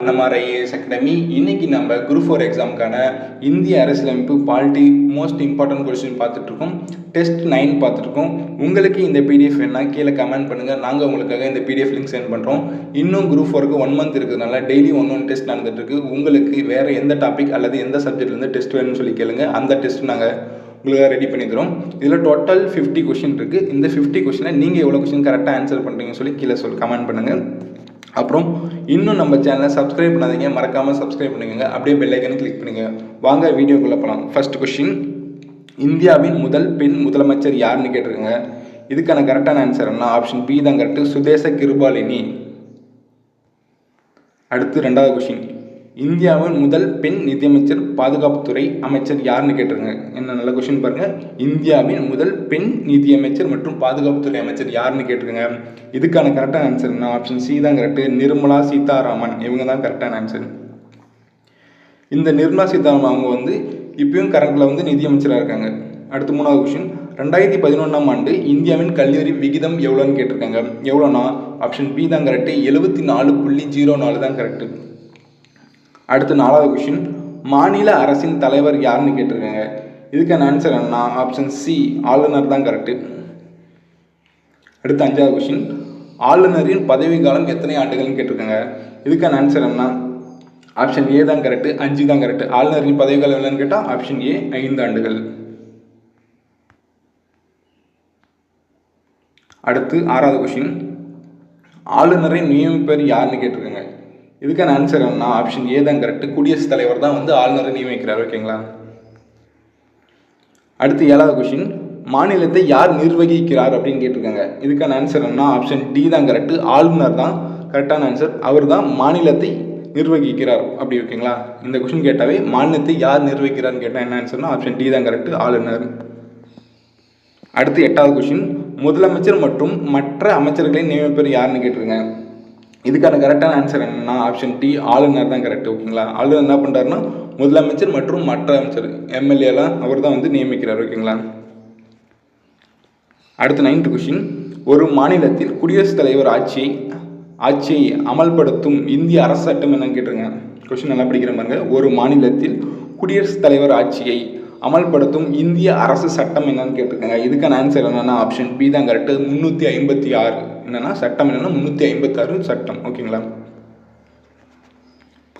Annamar IAS academy இன்னைக்கு நம்ம group four எக்ஸாமுக்கான இந்திய அரசியலமைப்பு பாலிட்டி மோஸ்ட் இம்பார்ட்டன்ட் கொஸ்டின் பார்த்துட்ருக்கோம். டெஸ்ட் நைன் பார்த்துருக்கோம் உங்களுக்கு இந்த பிடிஎஃப் வேணா கீழே கமெண்ட் பண்ணுங்கள் நாங்கள் உங்களுக்காக இந்த பிடிஎஃப் லிங்க் சென்ட் பண்ணுறோம் இன்னும் குரூப் ஃபோருக்கு ஒன் மந்த் இருக்கிறதுனால டெய்லி ஒன் ஒன் டெஸ்ட் நடந்துட்டுருக்கு உங்களுக்கு வேறு எந்த டாபிக் அல்லது எந்த சப்ஜெக்ட்லேருந்து டெஸ்ட் வேணும்னு சொல்லி கேளுங்க. அந்த டெஸ்ட் நாங்கள் உங்களுக்காக ரெடி பண்ணி தரோம் இதில் டோட்டல் ஃபிஃப்டி கொஷின் இருக்குது இந்த ஃபிஃப்டி கொஷினில் நீங்கள் எவ்வளோ கொஷின் கரெக்டாக ஆன்சர் பண்ணுறீங்கன்னு சொல்லி கீழே சொல்லி கமெண்ட் பண்ணுங்கள் அப்புறம் இன்னும் நம்ம சேனலை சப்ஸ்கிரைப் பண்ணாதீங்க மறக்காமல் சப்ஸ்கிரைப் பண்ணுங்க அப்படியே பெல் கிளிக் பண்ணுங்க வாங்க வீடியோக்குள்ளே போகலாம் ஃபர்ஸ்ட் கொஷின் இந்தியாவின் முதல் பெண் முதலமைச்சர் யாருன்னு கேட்டிருக்கங்க. இதுக்கான கரெக்டான ஆன்சர் என்ன? ஆப்ஷன் பி தான் கரெக்டு சுதேச கிருபாலினி. அடுத்து ரெண்டாவது கொஷின் இந்தியாவின் முதல் பெண் நிதியமைச்சர் பாதுகாப்புத்துறை அமைச்சர் யாருன்னு கேட்டிருங்க. என்ன நல்ல கொஷின் பாருங்க. இந்தியாவின் முதல் பெண் நிதியமைச்சர் மற்றும் பாதுகாப்புத்துறை அமைச்சர் யாருன்னு கேட்டிருங்க. இதுக்கான கரெக்டான ஆன்சர் என்ன? ஆப்ஷன் சி தான் கரெக்டு நிர்மலா சீதாராமன். இவங்க தான் கரெக்டான ஆன்சர் இந்த நிர்மலா சீதாராமன் அவங்க வந்து இப்பயும் கரண்ட்ல வந்து நிதியமைச்சராக இருக்காங்க. அடுத்து மூணாவது கொஷின் ரெண்டாயிரத்தி பதினொன்றாம் ஆண்டு இந்தியாவின் கல்லூரி விகிதம் எவ்வளோன்னு கேட்டிருக்காங்க. எவ்வளோனா ஆப்ஷன் பி தான் கரெக்டு எழுபத்தி நாலு புள்ளி ஜீரோ நாலு தான் கரெக்டு அடுத்து நாலாவது கொஷின் மாநில அரசின் தலைவர் யாருன்னு கேட்டிருக்காங்க. இதுக்கான ஆன்சர் என்ன ஆப்ஷன் சி ஆளுநர் தான் கரெக்டு அடுத்து அஞ்சாவது கொஷின் ஆளுநரின் பதவி காலம் எத்தனை ஆண்டுகள்னு கேட்டிருக்காங்க. இதுக்கான ஆன்சர் என்ன ஆப்ஷன் ஏ தான் கரெக்டு அஞ்சு தான் கரெக்டு ஆளுநரின் பதவி காலம் என்னன்னு கேட்டால் ஆப்ஷன் ஏ ஐந்து ஆண்டுகள். அடுத்து ஆறாவது கொஷின் ஆளுநரை நியமிப்பர் யாருன்னு கேட்டிருக்காங்க. இதுக்கான ஆன்சர் என்ன ஆப்ஷன் ஏ தான் கரெக்ட் குடியரசுத் தலைவர் தான் வந்து ஆளுநரை நியமிக்கிறார் ஓகேங்களா அடுத்து ஏழாவது கொஷின் மாநிலத்தை யார் நிர்வகிக்கிறார் அப்படின்னு கேட்டிருக்காங்க. இதுக்கான ஆன்சர் என்ன ஆப்ஷன் டி தான் கரெக்ட் ஆளுநர் தான் கரெக்டான ஆன்சர் அவர் தான் மாநிலத்தை நிர்வகிக்கிறார் அப்படி ஓகேங்களா இந்த கொஷின் கேட்டாவே மாநிலத்தை யார் நிர்வகிக்கிறார்னு கேட்டால் என்ன ஆன்சர்னா ஆப்ஷன் டி தான் கரெக்ட் ஆளுநர். அடுத்து எட்டாவது கொஷின் முதலமைச்சர் மற்றும் மற்ற அமைச்சர்களை நியமிப்பவர் யாருன்னு கேட்டிருங்க இதுக்கான கரெக்டான ஆன்சர் என்னன்னா ஆப்ஷன் டி ஆளுநர் தான் கரெக்ட் ஓகேங்களா ஆளுநர் என்ன பண்ணுறாருன்னா முதலமைச்சர் மற்றும் மற்ற அமைச்சர் எம்எல்ஏலாம் அவர் தான் வந்து நியமிக்கிறார் ஓகேங்களா அடுத்து நைன்த் கொஷின் ஒரு மாநிலத்தில் குடியரசுத் தலைவர் ஆட்சியை ஆட்சியை அமல்படுத்தும் இந்திய அரசு சட்டம் என்னன்னு கேட்டிருங்க. கொஷின் நல்லா படிக்கிற பாருங்க. ஒரு மாநிலத்தில் குடியரசுத் தலைவர் ஆட்சியை அமல்படுத்தும் இந்திய அரசு சட்டம் என்னன்னு கேட்டிருக்காங்க. இதுக்கான ஆன்சர் என்னன்னா ஆப்ஷன் பி தான் கரெக்டு முந்நூற்றி ஐம்பத்தி ஆறு. என்னென்னா சட்டம் என்னென்னா முந்நூற்றி ஐம்பத்தாறு சட்டம் ஓகேங்களா?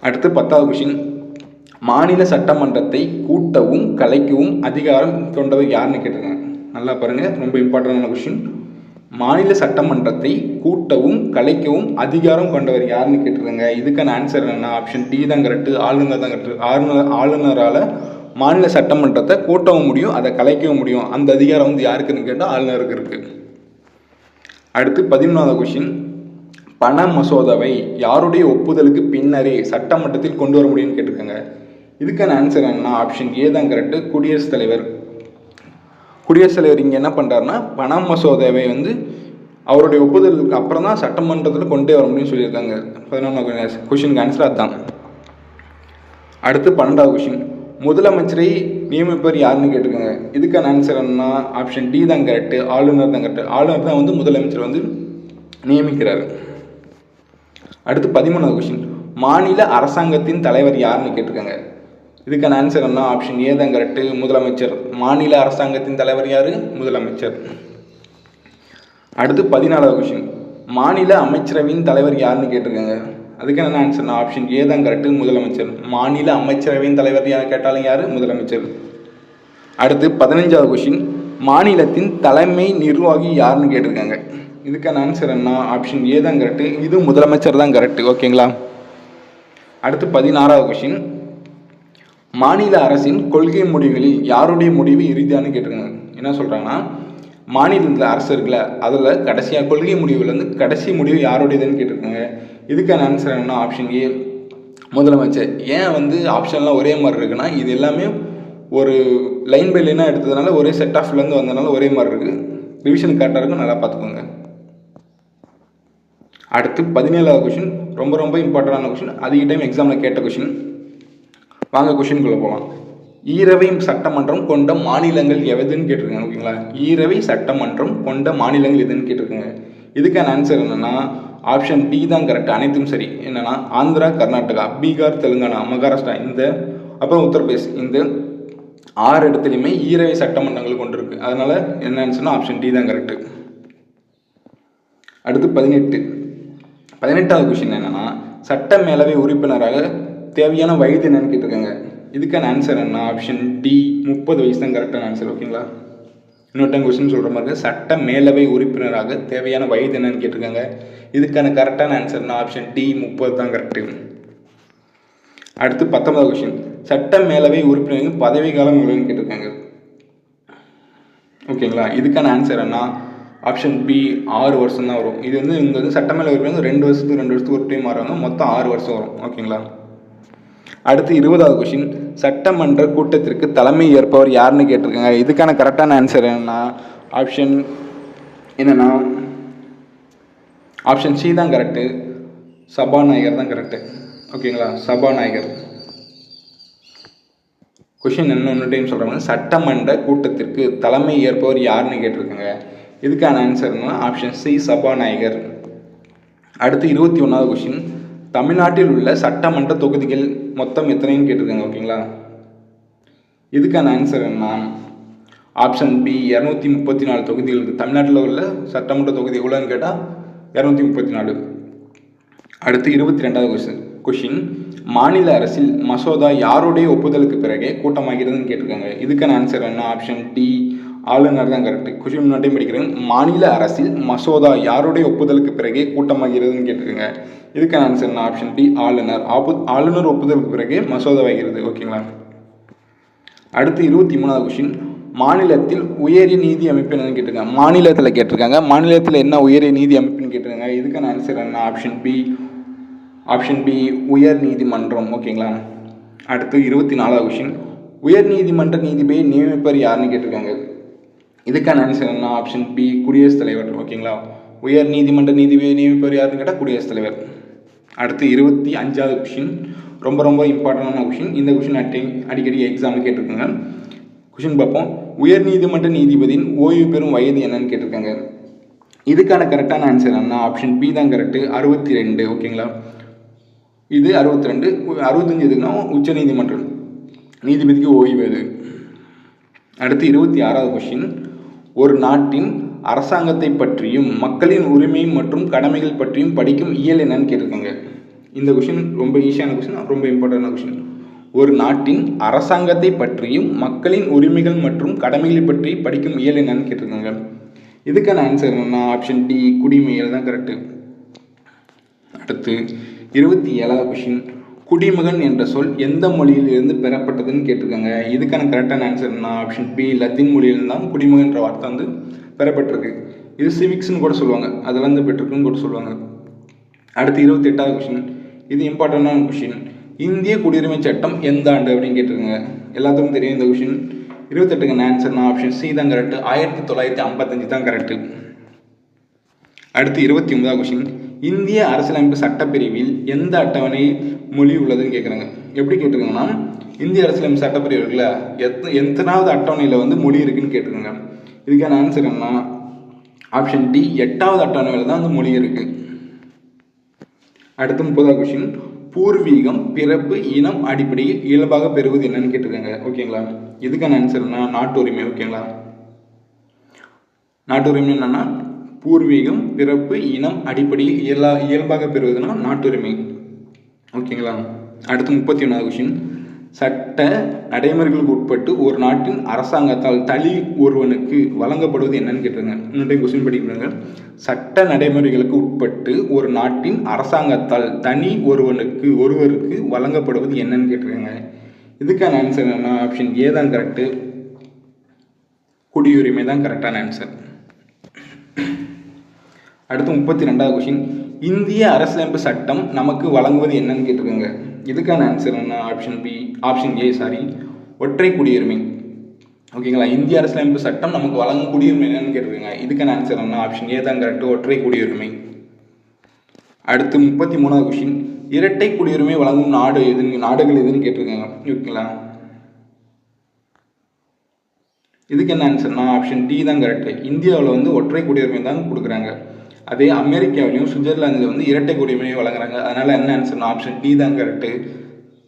அடுத்து பத்தாவது கொஷின் மாநில சட்டமன்றத்தை கூட்டவும் கலைக்கவும் அதிகாரம் கொண்டவர் யாருன்னு கேட்டிருக்காங்க. நல்லா பாருங்கள் ரொம்ப இம்பார்ட்டண்டான கொஷின் மாநில சட்டமன்றத்தை கூட்டவும் கலைக்கவும் அதிகாரம் கொண்டவர் யாருன்னு கேட்டிருக்காங்க. இதுக்கான ஆன்சர் என்ன ஆப்ஷன் டி தான் கரெக்டு ஆளுநர் தான் கரெக்டு ஆளுநர் ஆளுநரால் மாநில சட்டமன்றத்தை கூட்டவும் முடியும் அதை கலைக்கவும் முடியும். அந்த அதிகாரம் வந்து யாருக்குன்னு கேட்டால் ஆளுநருக்கு இருக்குது அடுத்து பதிமூணாவது கொஷின் பண மசோதாவை யாருடைய ஒப்புதலுக்கு பின்னரே சட்டமன்றத்தில் கொண்டு வர முடியும்னு கேட்டிருக்காங்க. இதுக்கான ஆன்சர் என்ன ஆப்ஷன் ஏ தான் கரெக்டு குடியரசுத் தலைவர். குடியரசுத் தலைவர் இங்கே என்ன பண்ணுறாருன்னா பண மசோதாவை வந்து அவருடைய ஒப்புதலுக்கு அப்புறம் தான் சட்டமன்றத்தில் கொண்டே வர முடியும்னு சொல்லியிருக்காங்க. பதினொன்றாவது கொஷினுக்கு ஆன்சர் அதுதான் அடுத்து பன்னெண்டாவது கொஷின் முதலமைச்சரை நியமிப்பவர் யாருன்னு கேட்டிருக்காங்க இதுக்கான ஆன்சர் என்னன்னா ஆப்ஷன் டி தான் கரெக்டு ஆளுநர் தான் கரெக்டு ஆளுநர் தான் வந்து முதலமைச்சர் வந்து நியமிக்கிறார். அடுத்து பதிமூணாவது கொஷின் மாநில அரசாங்கத்தின் தலைவர் யாருன்னு கேட்டிருக்காங்க இதுக்கான ஆன்சர் என்ன ஆப்ஷன் ஏ தான் கரெக்டு முதலமைச்சர். மாநில அரசாங்கத்தின் தலைவர் யார்? முதலமைச்சர். அடுத்து பதினாலாவது கொஷின் மாநில அமைச்சரவையின் தலைவர் யாருன்னு கேட்டிருக்காங்க அதுக்கு என்ன ஆன்சர் ஆப்ஷன் ஏ தான் கரெக்டு முதலமைச்சர். மாநில அமைச்சரவையின் தலைவர் யார் கேட்டாலும் யார்? முதலமைச்சர். அடுத்து பதினஞ்சாவது கொஷின் மாநிலத்தின் தலைமை நிர்வாகி யாருன்னு கேட்டிருக்காங்க. இதுக்கான ஆன்சர் என்ன? ஆப்ஷன் ஏ தான் கரெக்டு இது முதலமைச்சர் தான் கரெக்டு ஓகேங்களா அடுத்து பதினாறாவது கொஷின் மாநில அரசின் கொள்கை முடிவுகளில் யாருடைய முடிவு இறுதியானு கேட்டிருக்காங்க. என்ன சொல்கிறாங்கன்னா மாநிலத்தில் அரசு இருக்குல்ல அதில் கடைசியாக கொள்கை முடிவுலேருந்து கடைசி முடிவு யாருடையதுன்னு கேட்டிருக்காங்க. இதுக்கான ஆன்சர் என்ன? ஆப்ஷன் ஏ முதலமைச்சர் ஏன் வந்து ஆப்ஷன்லாம் ஒரே மாதிரி இருக்குன்னா இது எல்லாமே ஒரு லைன் பை லைனாக எடுத்ததுனால ஒரே செட் ஆஃப்லேருந்து வந்ததுனால ஒரே மாதிரி இருக்குது ரிவிஷன் கரெக்டாக இருக்கும் நல்லா பார்த்துக்கோங்க. அடுத்து பதினேழாவது கொஷின் ரொம்ப ரொம்ப இம்பார்ட்டண்டான கொஷின் அதிக டைம் எக்ஸாமில் கேட்ட கொஷின் வாங்க கொஷின்குள்ளே போகலாம் ஈரவை சட்டமன்றம் கொண்ட மாநிலங்கள் எதுன்னு கேட்டிருக்காங்க ஓகேங்களா? ஈரவை சட்டமன்றம் கொண்ட மாநிலங்கள் எதுன்னு கேட்டிருக்காங்க. இதுக்கான ஆன்சர் என்னென்னா ஆப்ஷன் டி தான் கரெக்ட் அனைத்தும் சரி. என்னன்னா ஆந்திரா கர்நாடகா பீகார் தெலுங்கானா மகாராஷ்டிரா இந்த அப்புறம் உத்தரப்பிரதேஷ். இந்த ஆறு இடத்துலையுமே ஈரவை சட்டமன்றங்கள் கொண்டிருக்கு. அதனால என்னன்னு சொன்னால் ஆப்ஷன் டி தான் கரெக்டு அடுத்து பதினெட்டு. பதினெட்டாவது கொஷின் என்னன்னா சட்ட மேலவை உறுப்பினராக தேவையான வயது என்னன்னு கேட்டிருக்காங்க. இதுக்கான ஆன்சர் என்ன? ஆப்ஷன் டி முப்பது வயசு தான் கரெக்டான ஆன்சர் ஓகேங்களா இன்னொரு டைம் கொஸ்டின் சொல்கிற மாதிரி இருக்குது சட்ட மேலவை உறுப்பினராக தேவையான வயது என்னன்னு கேட்டிருக்காங்க. இதுக்கான கரெக்டான ஆன்சர்னா ஆப்ஷன் டி முப்பது தான் கரெக்டு அடுத்து பத்தொன்பதாவது கொஸ்டின் சட்ட மேலவை உறுப்பினருக்கு பதவி காலம் எவ்வளோன்னு கேட்டிருக்காங்க. ஓகேங்களா இதுக்கான ஆன்சர் என்ன ஆப்ஷன் பி ஆறு வருஷம் தான் வரும். இது வந்து இங்கே வந்து சட்டமேல உறுப்பினர் ரெண்டு வருஷத்துக்கு ரெண்டு வருஷத்துக்கு ஒரு டைம் மாறுவாங்க. மொத்தம் ஆறு வருஷம் வரும். ஓகேங்களா அடுத்து இருபதாவது கொஷின் சட்டமன்ற கூட்டத்திற்கு தலைமை ஏற்பவர் யாருன்னு கேட்டிருக்காங்க. இதுக்கான கரெக்டான ஆன்சர் என்னன்னா ஆப்ஷன் என்னன்னா ஆப்ஷன் சி தான் கரெக்டு சபாநாயகர் தான் கரெக்டு ஓகேங்களா சபாநாயகர் கொஷின் இன்னொன்று டைம் சொல்கிறாங்க சட்டமன்ற கூட்டத்திற்கு தலைமை ஏற்பவர் யாருன்னு கேட்டிருக்காங்க. இதுக்கான ஆன்சர் ஆன்சர்னா ஆப்ஷன் சி சபாநாயகர் அடுத்து இருபத்தி ஒன்றாவது கொஷின் தமிழ்நாட்டில் உள்ள சட்டமன்ற தொகுதிகள் மொத்தம் எத்தனைன்னு கேட்டிருக்காங்க ஓகேங்களா? இதுக்கான ஆன்சர் என்ன ஆப்ஷன் பி இரநூத்தி முப்பத்தி நாலு தொகுதிகள் தமிழ்நாட்டில் உள்ள சட்டமன்ற தொகுதி எவ்வளோன்னு கேட்டால் இரநூத்தி முப்பத்தி நாலு. அடுத்து இருபத்தி ரெண்டாவது கொஸ்டின் கொஷின் மாநில அரசில் மசோதா யாருடைய ஒப்புதலுக்கு பிறகே கூட்டமாகிறதுன்னு கேட்டிருக்காங்க. இதுக்கான ஆன்சர் என்ன? ஆப்ஷன் டி ஆளுநர் தான் கரெக்ட் கொஷின் முன்னாடி படிக்கிறேன். மாநில அரசில் மசோதா யாருடைய ஒப்புதலுக்கு பிறகே கூட்டமாகிறதுன்னு கேட்டிருக்கீங்க இதுக்கான ஆன்சர் என்ன? ஆப்ஷன் பி ஆளுநர். ஆப்பு ஆளுநர் ஒப்புதலுக்கு பிறகே மசோதா வைக்கிறது. ஓகேங்களா அடுத்து இருபத்தி மூணாவது கொஷின் மாநிலத்தில் உயரிய நீதி அமைப்பு என்னன்னு கேட்டிருக்காங்க மாநிலத்தில் கேட்டிருக்காங்க. மாநிலத்தில் என்ன உயரிய நீதி அமைப்புன்னு கேட்டிருக்காங்க. இதுக்கான ஆன்சர் என்ன? ஆப்ஷன் பி ஆப்ஷன் பி உயர் நீதிமன்றம். ஓகேங்களா அடுத்து இருபத்தி நாலாவது கொஷின் உயர் நீதிமன்ற நீதிபதியை நியமிப்பர் யாருன்னு கேட்டிருக்காங்க. இதுக்கான ஆன்சர் என்ன ஆப்ஷன் பி குடியரசுத் தலைவர். ஓகேங்களா உயர் நீதிமன்ற நீதிபதி நியமிப்பவர் யாருன்னு கேட்டால் குடியரசுத் தலைவர். அடுத்து இருபத்தி அஞ்சாவது கொஷின் ரொம்ப ரொம்ப இம்பார்ட்டண்டான கொஷின் இந்த கொஷின் அட்டை அடிக்கடி எக்ஸாமில் கேட்டிருக்காங்க. கொஷின் பார்ப்போம். உயர் நீதிமன்ற நீதிபதியின் ஓய்வு பெறும் வயது என்னன்னு கேட்டிருக்காங்க. இதுக்கான கரெக்டான ஆன்சர் என்ன ஆப்ஷன் பி தான் கரெக்டு அறுபத்தி ரெண்டு ஓகேங்களா இது அறுபத்தி ரெண்டு அறுபத்தஞ்சு இதுக்குன்னா உச்ச நீதிமன்றம். நீதிபதிக்கு ஓய்வு அது அடுத்து இருபத்தி ஆறாவது கொஷின் ஒரு நாட்டின் அரசாங்கத்தை பற்றியும் மக்களின் உரிமை மற்றும் கடமைகள் பற்றியும் படிக்கும் இயல் என்னன்னு கேட்டிருக்காங்க. இந்த கொஷின் ரொம்ப ஈஸியான கொஷின் ரொம்ப இம்பார்ட்டண்டான கொஷின் ஒரு நாட்டின் அரசாங்கத்தை பற்றியும் மக்களின் உரிமைகள் மற்றும் கடமைகளை பற்றி படிக்கும் இயல் என்னன்னு கேட்டிருக்காங்க. இதுக்கான ஆன்சர் என்னன்னா ஆப்ஷன் டி குடிமையல் தான் கரெக்டு அடுத்து இருபத்தி ஏழாவது கொஷின் குடிமகன் என்ற சொல் எந்த மொழியில் இருந்து பெறப்பட்டதுன்னு கேட்டிருக்காங்க. இதுக்கான கரெக்டான ஆன்சர் என்ன? ஆப்ஷன் பி லத்தீன் மொழியில் தான் குடிமகன்ற வார்த்தை வந்து பெறப்பட்டிருக்கு. இது சிவிக்ஸ்னு கூட சொல்லுவாங்க. அதெல்லாம் வந்து பெற்றிருக்குன்னு கூட சொல்லுவாங்க. அடுத்து இருபத்தி எட்டாவது கொஷின் இது இம்பார்ட்டண்டான கொஷின் இந்திய குடியுரிமை சட்டம் எந்த ஆண்டு அப்படின்னு கேட்டிருக்காங்க. எல்லாத்துக்கும் தெரியும் இந்த கொஷின் இருபத்தெட்டுக்கு ஆன்சர்னா ஆப்ஷன் சி தான் கரெக்ட் ஆயிரத்தி தொள்ளாயிரத்தி ஐம்பத்தஞ்சு தான் கரெக்டு அடுத்து இருபத்தி ஒன்பதாவது கொஷின் இந்திய அரசியலமைப்பு சட்டப்பிரிவில் எந்த அட்டவணை மொழி உள்ளதுன்னு கேட்குறாங்க எப்படி கேட்டிருக்காங்கன்னா இந்திய அரசியலமைப்பு சட்டப்பிரிவு இருக்குல்ல எத் எத்தனாவது அட்டவணையில் வந்து மொழி இருக்குன்னு கேட்டிருக்காங்க. இதுக்கான ஆன்சர் என்னன்னா ஆப்ஷன் டி எட்டாவது அட்டவணையில் தான் அந்த மொழி இருக்குது அடுத்து முப்பதாவது கொஷின் பூர்வீகம் பிறப்பு இனம் அடிப்படையில் இயல்பாக பெறுவது என்னன்னு கேட்டிருக்காங்க. ஓகேங்களா இதுக்கான ஆன்சர்னா நாட்டு உரிமை ஓகேங்களா நாட்டு உரிமை என்னன்னா பூர்வீகம் பிறப்பு இனம் அடிப்படையில் இயலா இயல்பாக பெறுவதுனா நாட்டுரிமை. ஓகேங்களா? அடுத்து முப்பத்தி ஒன்றாவது கொஷின் சட்ட நடைமுறைகளுக்கு உட்பட்டு ஒரு நாட்டின் அரசாங்கத்தால் தனி ஒருவனுக்கு வழங்கப்படுவது என்னன்னு கேட்டுருங்க. இன்னொரு கொஸ்டின் படிக்கிறாங்க சட்ட நடைமுறைகளுக்கு உட்பட்டு ஒரு நாட்டின் அரசாங்கத்தால் தனி ஒருவனுக்கு ஒருவருக்கு வழங்கப்படுவது என்னன்னு கேட்டிருக்காங்க. இதுக்கான ஆன்சர் என்ன? ஆப்ஷன் ஏ தான் கரெக்டு குடியுரிமை தான் கரெக்டான ஆன்சர் அடுத்து முப்பத்தி ரெண்டாவது கொஷின் இந்திய அரசியலமைப்பு சட்டம் நமக்கு வழங்குவது என்னன்னு கேட்டிருக்காங்க. இதுக்கான ஆன்சர் என்ன? Option B option A sorry ஒற்றை குடியுரிமை. ஓகேங்களா இந்திய அரசியலமைப்பு சட்டம் நமக்கு வழங்கும் குடியுரிமை என்னன்னு கேட்டிருக்காங்க. இதுக்கான ஆன்சர் என்ன? ஆப்ஷன் ஏ தான் கரெக்ட் ஒற்றை குடியுரிமை. அடுத்து முப்பத்தி மூணாவது கொஷின் இரட்டை குடியுரிமை வழங்கும் நாடு எதுன்னு நாடுகள் எதுன்னு கேட்டிருக்காங்க. ஓகேங்களா இதுக்கு என்ன ஆன்சர்னா ஆப்ஷன் டி தான் கரெக்ட் இந்தியாவில் வந்து ஒற்றை குடியுரிமை தான் கொடுக்குறாங்க. அதே அமெரிக்காவிலையும் சுவிட்சர்லாந்தில் வந்து இரட்டை குடியுரிமை வழங்குறாங்க. அதனால் என்ன ஆன்சர்னா ஆப்ஷன் டி தான் கரெக்டு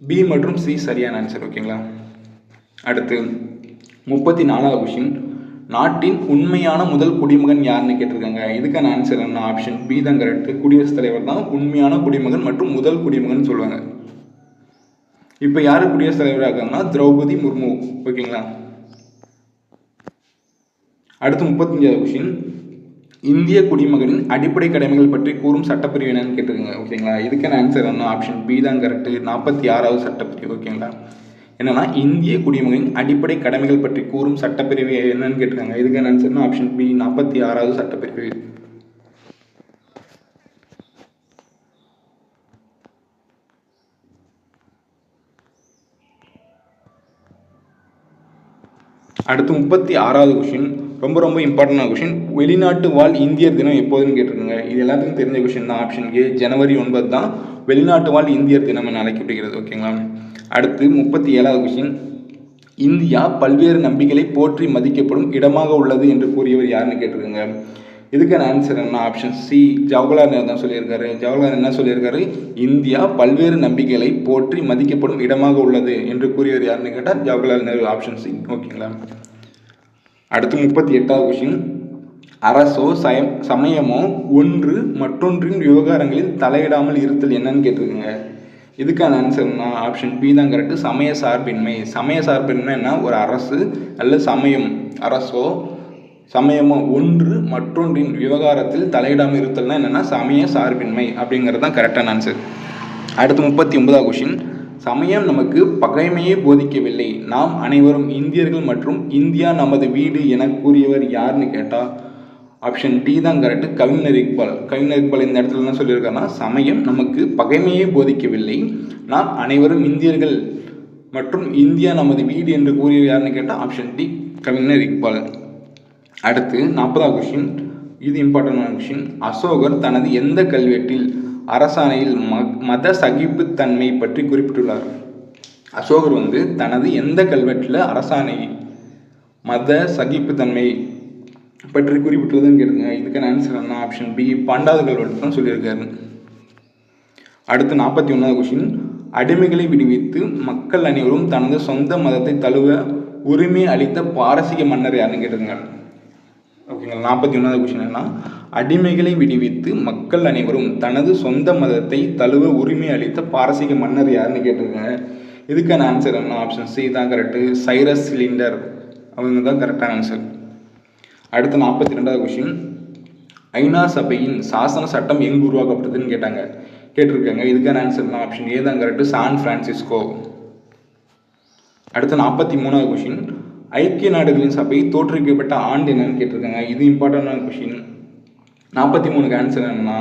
பி மற்றும் சி சரியான ஆன்சர் ஓகேங்களா அடுத்து முப்பத்தி நாலாவது கொஷின் நாட்டின் உண்மையான முதல் குடிமகன் யாருன்னு கேட்டிருக்காங்க. இதுக்கான ஆன்சர் என்ன? ஆப்ஷன் பி தான் கரெக்ட் குடியரசுத் தலைவர் தான் உண்மையான குடிமகன் மற்றும் முதல் குடிமகன் சொல்லுவாங்க. இப்போ யார் குடியரசுத் தலைவராக இருக்காங்கன்னா திரௌபதி முர்மு ஓகேங்களா அடுத்து முப்பத்தஞ்சாவது கொஷின் இந்திய குடிமகனின் அடிப்படை கடமைகள் பற்றி கூறும் சட்டப்பிரிவு என்னன்னு கேட்டிருக்காங்க ஓகேங்களா இதுக்கான ஆன்சர் என்ன? ஆப்ஷன் பி தான் கரெக்டு நாற்பத்தி ஆறாவது சட்டப்பிரிவு ஓகேங்களா என்னன்னா இந்திய குடிமகனின் அடிப்படை கடமைகள் பற்றி கூறும் சட்டப்பிரிவு என்னன்னு கேட்டிருக்காங்க. இதுக்கான ஆன்சர்னா ஆப்ஷன் பி நாற்பத்தி ஆறாவது சட்டப்பிரிவு. அடுத்து முப்பத்தி ஆறாவது கொஷின் ரொம்ப ரொம்ப இம்பார்ட்டண்டான கொஷின் வெளிநாட்டு வாழ் இந்தியர் தினம் எப்போதுன்னு கேட்டிருக்காங்க. இது எல்லாத்துக்கும் தெரிஞ்ச கொஷின் தான். ஆப்ஷன் ஏ ஜனவரி ஒன்பது தான் வெளிநாட்டு வாழ் இந்தியர் தினம் என அழைக்கப்படுகிறது. ஓகேங்களா அடுத்து முப்பத்தி ஏழாவது கொஷின் இந்தியா பல்வேறு நம்பிக்கைகளை போற்றி மதிக்கப்படும் இடமாக உள்ளது என்று கூறியவர் யாருன்னு கேட்டிருக்காங்க. இதுக்கான ஆன்சர் என்ன? ஆப்ஷன் சி ஜவஹர்லால் நேரு தான் சொல்லியிருக்காரு. ஜவஹர்லால் என்ன சொல்லியிருக்காரு? இந்தியா பல்வேறு நம்பிக்கைகளை போற்றி மதிக்கப்படும் இடமாக உள்ளது என்று கூறியவர் யாருன்னு கேட்டால் ஜவஹர்லால் நேரு ஆப்ஷன் சி ஓகேங்களா அடுத்து முப்பத்தி எட்டாவது கொஷின் அரசோ சயம் சமயமோ ஒன்று மற்றொன்றின் விவகாரங்களில் தலையிடாமல் இருத்தல் என்னன்னு கேட்டிருக்குங்க. இதுக்கான ஆன்சர்னா ஆப்ஷன் பி தான் கரெக்டு சமய சார்பின்மை. சமய சார்பின்மைன்னா ஒரு அரசு அல்லது சமயம். அரசோ சமயமும் ஒன்று மற்றொன்றின் விவகாரத்தில் தலையிடாமல் இருத்தல்னா என்னென்னா சமய சார்பின்மை அப்படிங்கிறது தான் கரெக்டான ஆன்சர் அடுத்து முப்பத்தி ஒன்பதாவது கொஷின் சமயம் நமக்கு பகைமையே போதிக்கவில்லை. நாம் அனைவரும் இந்தியர்கள் மற்றும் இந்தியா நமது வீடு என கூறியவர் யாருன்னு கேட்டால் ஆப்ஷன் டி தான் கரெக்டு கவிஞர் இக்பால். கவிஞர் இக்பால் இந்த இடத்துல என்ன சொல்லியிருக்காருன்னா சமயம் நமக்கு பகைமையே போதிக்கவில்லை. நாம் அனைவரும் இந்தியர்கள் மற்றும் இந்தியா நமது வீடு என்று கூறியவர் யாருன்னு கேட்டால் ஆப்ஷன் டி கவிஞர் இக்பால். அடுத்து நாற்பதாவது கொஷின் இது இம்பார்ட்டண்டான கொஷின் அசோகர் தனது எந்த கல்வெட்டில் அரசாணையில் ம மத சகிப்புத்தன்மை பற்றி குறிப்பிட்டுள்ளார்? அசோகர் வந்து தனது எந்த கல்வெட்டில் அரசாணை மத சகிப்புத்தன்மை பற்றி குறிப்பிட்டுள்ளதுன்னு கேட்டுங்க இதுக்கான ஆன்சர் என்ன? ஆப்ஷன் பி பண்டாவது கல்வெட்டு தான் சொல்லியிருக்காரு. அடுத்து நாற்பத்தி ஒன்றாவது கொஷின் அடிமைகளை விடுவித்து மக்கள் அனைவரும் தனது சொந்த மதத்தை தழுவ உரிமை அளித்த பாரசீக மன்னர் யாருன்னு கேட்டுங்க ஓகேங்களா நாற்பத்தி ஒன்றாவது கொஷின் என்ன அடிமைகளை விடுவித்து மக்கள் அனைவரும் தனது சொந்த மதத்தை தழுவ உரிமை அளித்த பாரசீக மன்னர் யாருன்னு கேட்டிருக்காங்க இதுக்கான ஆன்சர் என்ன? ஆப்ஷன் சி தான் கரெக்டு சைரஸ் சிலிண்டர் அவங்க தான் கரெக்டான ஆன்சர் அடுத்து நாற்பத்தி ரெண்டாவது கொஷின் ஐநா சபையின் சாசன சட்டம் எங்கு உருவாக்கப்பட்டதுன்னு கேட்டாங்க. கேட்டிருக்காங்க. இதுக்கான ஆன்சர் என்ன? ஆப்ஷன் ஏ தான் கரெக்டு சான் ஃப்ரான்சிஸ்கோ அடுத்து நாற்பத்தி மூணாவது கொஷின் ஐக்கிய நாடுகளின் சபை தோற்றுவிக்கப்பட்ட ஆண்டு என்னன்னு கேட்டிருக்காங்க. இது இம்பார்ட்டண்டான கொஷின் நாற்பத்தி மூணுக்கு ஆன்சர் என்னன்னா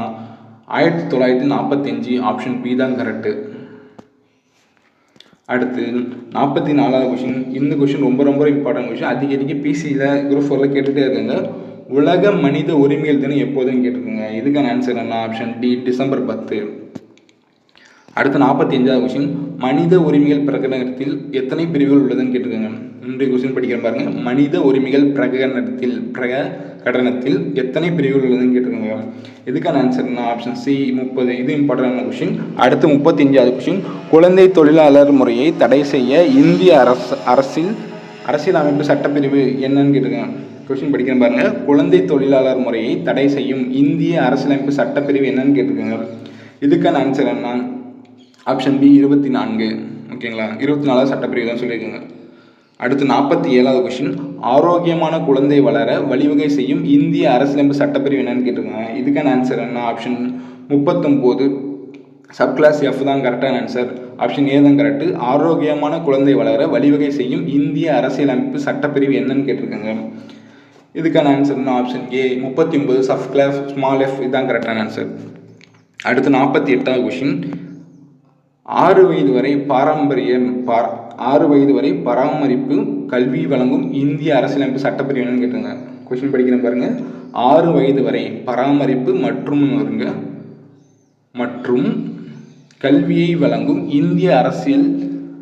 ஆயிரத்தி தொள்ளாயிரத்தி நாற்பத்தஞ்சு ஆப்ஷன் பி தான் கரெக்டு அடுத்து நாற்பத்தி நாலாவது கொஷின் இந்த கொஷின் ரொம்ப ரொம்ப இம்பார்ட்டன்ட் கொஷின் அதிகரிக்க பிசியில் குரூப் ஃபோரில் கேட்டுகிட்டே இருக்காங்க. உலக மனித உரிமைகள் தினம் எப்போதும் கேட்டிருக்காங்க. இதுக்கான ஆன்சர் என்ன ஆப்ஷன் டி டிசம்பர் பத்து. அடுத்து நாற்பத்தி அஞ்சாவது கொஸ்டின் மனித உரிமைகள் பிரகடனத்தில் எத்தனை பிரிவுகள் உள்ளதுன்னு கேட்டிருக்காங்க. இன்றைய கொஸ்டின் படிக்கிற பாருங்க. மனித உரிமைகள் பிரகடனத்தில் பிரகடனத்தில் எத்தனை பிரிவுகள் உள்ளதுன்னு கேட்டிருக்காங்க. இதுக்கான ஆன்சர் என்ன? ஆப்ஷன் சி முப்பது. இது இம்பார்ட்டன்டான கொஸ்டின் அடுத்து முப்பத்தி அஞ்சாவது கொஷின் குழந்தை தொழிலாளர் முறையை தடை செய்ய இந்திய அரசு அரசில் அரசியல் அமைப்பு சட்டப்பிரிவு என்னன்னு கேட்டிருக்காங்க. கொஸ்டின் படிக்கிறேன் பாருங்கள் குழந்தை தொழிலாளர் முறையை தடை செய்யும் இந்திய அரசியலமைப்பு சட்டப்பிரிவு என்னன்னு கேட்டிருக்காங்க. இதுக்கான ஆன்சர் என்ன? ஆப்ஷன் பி இருபத்தி நான்கு ஓகேங்களா? இருபத்தி நாலாவது சட்டப்பிரிவு தான் சொல்லியிருக்காங்க. அடுத்து நாற்பத்தி ஏழாவது கொஷின் ஆரோக்கியமான குழந்தை வளர வழிவகை செய்யும் இந்திய அரசியலமைப்பு சட்டப்பிரிவு என்னன்னு கேட்டிருக்காங்க. இதுக்கான ஆன்சர் என்ன? ஆப்ஷன் முப்பத்தொம்போது சப் கிளாஸ் எஃப் தான் கரெக்டான ஆன்சர் ஆப்ஷன் ஏ தான் கரெக்டு ஆரோக்கியமான குழந்தை வளர வழிவகை செய்யும் இந்திய அரசியலமைப்பு சட்டப்பிரிவு என்னன்னு கேட்டிருக்காங்க. இதுக்கான ஆன்சர் என்ன? ஆப்ஷன் ஏ முப்பத்தி ஒன்பது சப் கிளாஸ் ஸ்மால் எஃப் இதுதான் கரெக்டான ஆன்சர் அடுத்து நாற்பத்தி எட்டாவது கொஷின் ஆறு வயது வரை பாரம்பரிய பா ஆறு வயது வரை பராமரிப்பு கல்வி வழங்கும் இந்திய அரசியலமைப்பு சட்டப்பிரிவு என்னன்னு கேட்டுங்க கொஷின் படிக்கிறேன் பாருங்க. ஆறு வயது வரை பராமரிப்பு மற்றும் வருங்க மற்றும் கல்வியை வழங்கும் இந்திய அரசியல்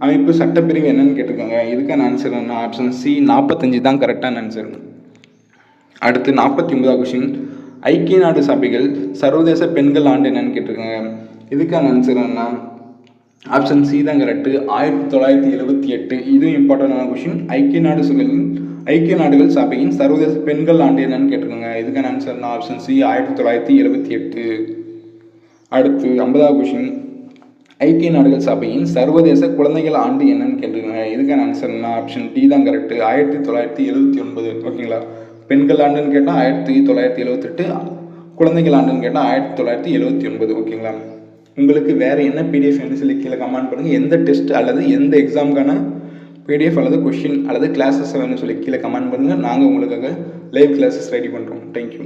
அமைப்பு சட்டப்பிரிவு என்னன்னு கேட்டிருக்காங்க. இதுக்கான ஆன்சர் என்ன? ஆப்ஷன் சி நாற்பத்தஞ்சு தான் கரெக்டான ஆன்சர் அடுத்து நாற்பத்தி ஒன்பதாவது கொஷின் ஐக்கிய நாடு சபைகள் சர்வதேச பெண்கள் ஆண்டு என்னன்னு கேட்டிருக்காங்க. இதுக்கான ஆன்சர் என்ன? ஆப்ஷன் சி தான் கரெக்டு ஆயிரத்தி தொள்ளாயிரத்தி எழுபத்தி எட்டு. இதுவும் இம்பார்ட்டண்டான கொஷின் ஐக்கிய நாடு ஐக்கிய நாடுகள் சபையின் சர்வதேச பெண்கள் ஆண்டு என்னன்னு கேட்டிருக்காங்க. இதுக்கான ஆன்சர் நான் ஆப்ஷன் சி ஆயிரத்தி தொள்ளாயிரத்தி எழுபத்தி எட்டு. அடுத்து ஐம்பதாவது கொஷின் ஐக்கிய நாடுகள் சபையின் சர்வதேச குழந்தைகள் ஆண்டு என்னன்னு கேட்டிருக்காங்க. இதுக்கான ஆன்சர் ஆப்ஷன் டி தான் கரெக்டு ஆயிரத்தி தொள்ளாயிரத்தி எழுபத்தி ஒன்பது. ஓகேங்களா? பெண்கள் ஆண்டுன்னு கேட்டால் ஆயிரத்தி தொள்ளாயிரத்தி எழுபத்தெட்டு குழந்தைகள் ஆண்டுன்னு கேட்டால் ஆயிரத்தி தொள்ளாயிரத்தி எழுபத்தி ஒன்பது. ஓகேங்களா? உங்களுக்கு வேறு என்ன பிடிஎஃப் என்று சொல்லி கீழே கமெண்ட் பண்ணுங்கள் எந்த டெஸ்ட் அல்லது எந்த எக்ஸாமுக்கான பிடிஎஃப் அல்லது கொஷின் அல்லது கிளாஸஸ் வேணும்னு சொல்லி கீழே கமெண்ட் பண்ணுங்கள் நாங்கள் உங்களுக்காக லைவ் கிளாஸஸ் ரெடி பண்ணுறோம் தேங்க்யூ